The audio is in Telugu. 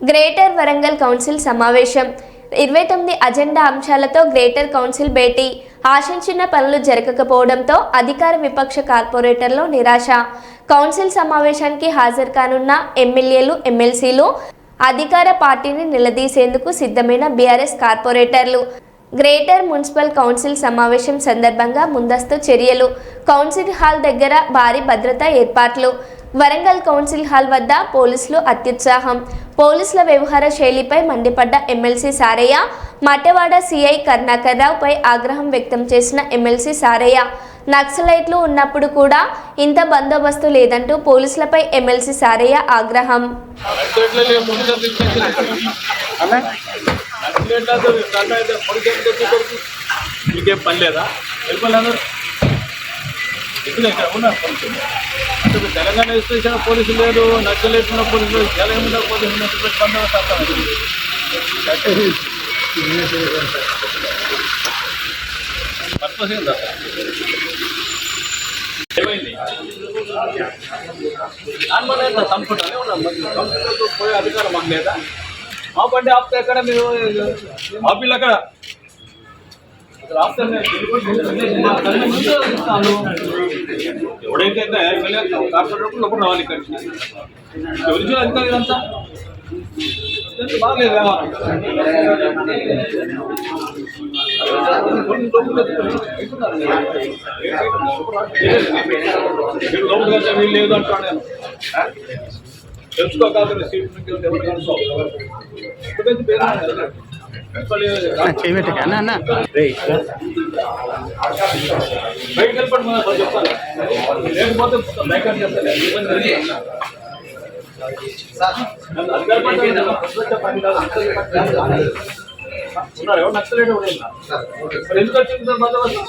గ్రేటర్ వరంగల్ కౌన్సిల్ సమావేశం. ఇరవై తొమ్మిది అజెండా అంశాలతో గ్రేటర్ కౌన్సిల్ భేటీ. ఆశించిన పనులు జరగకపోవడంతో అధికార విపక్ష కార్పొరేటర్లు నిరాశ. కౌన్సిల్ సమావేశానికి హాజరు కానున్న ఎమ్మెల్యేలు ఎమ్మెల్సీలు అధికార పార్టీని నిలదీసేందుకు సిద్ధమైన బీఆర్ఎస్ కార్పొరేటర్లు. గ్రేటర్ మున్సిపల్ కౌన్సిల్ సమావేశం సందర్భంగా ముందస్తు చర్యలు. కౌన్సిల్ హాల్ దగ్గర భారీ భద్రతా ఏర్పాట్లు. వరంగల్ కౌన్సిల్ హాల్ వద్ద పోలీసులు అత్యుత్సాహం. పోలీసుల వ్యవహార శైలిపై మండిపడ్డ ఎమ్మెల్సీ సారయ్య మటవాడ సిఐ కరుణాకర్రావుపై ఆగ్రహం వ్యక్తం చేసిన ఎమ్మెల్సీ సారయ్య నక్సలైట్లు ఉన్నప్పుడు కూడా ఇంత బందోబస్తు లేదంటూ పోలీసులపై ఎమ్మెల్సీ సారయ్య ఆగ్రహం. మీకేం పని లేదా వెళ్ళిపోలేదు ఇక్కడ ఇక్కడ ఉన్నారు పోలీసులు అంటే తెలంగాణ స్టేషన్ పోలీసులు లేదు నచ్చలేసిన పోలీసులు చాలా ఏమున్నా పోలీసులు పెట్టి బందోబస్తు వస్తాను పర్పస్ ఏందా ఏమైంది నార్మల్ అయితే సంపుటానే ఉన్నాం పోయే అధికారం మాకు లేదా మా బండి ఆపితే ఎక్కడ మీరు ఆపిల్ అక్కడ అసలు ఆపితే నేను వెళ్ళిపోయి మా కళ్ళ ముందే చూస్తాను. ఎవడైతే ఎమ్మెల్యే కార్పొరేటర్ లోపల రావాలి ఇక్కడికి ఎవరికి అధికారులు ఇదంతా ఇదంతా బాగలేదు వ్యవహారం లోపలికి వెళ్తే వీలు లేదు అంటాను నేను తెలుసుకోగలరు సీట్ నుంచి వెళ్తే ఎవరు తెలుసో ఇప్పుడైతే పేరు చేయబెట్టక అన్న అన్న బయటకు వెళ్ళిపోండి మనం చెప్తాను లేకపోతే బయట చెప్తాను ఉన్నారు ఎవరు నక్సలేట్ ఎందుకు వచ్చింది సార్ బందోబస్తు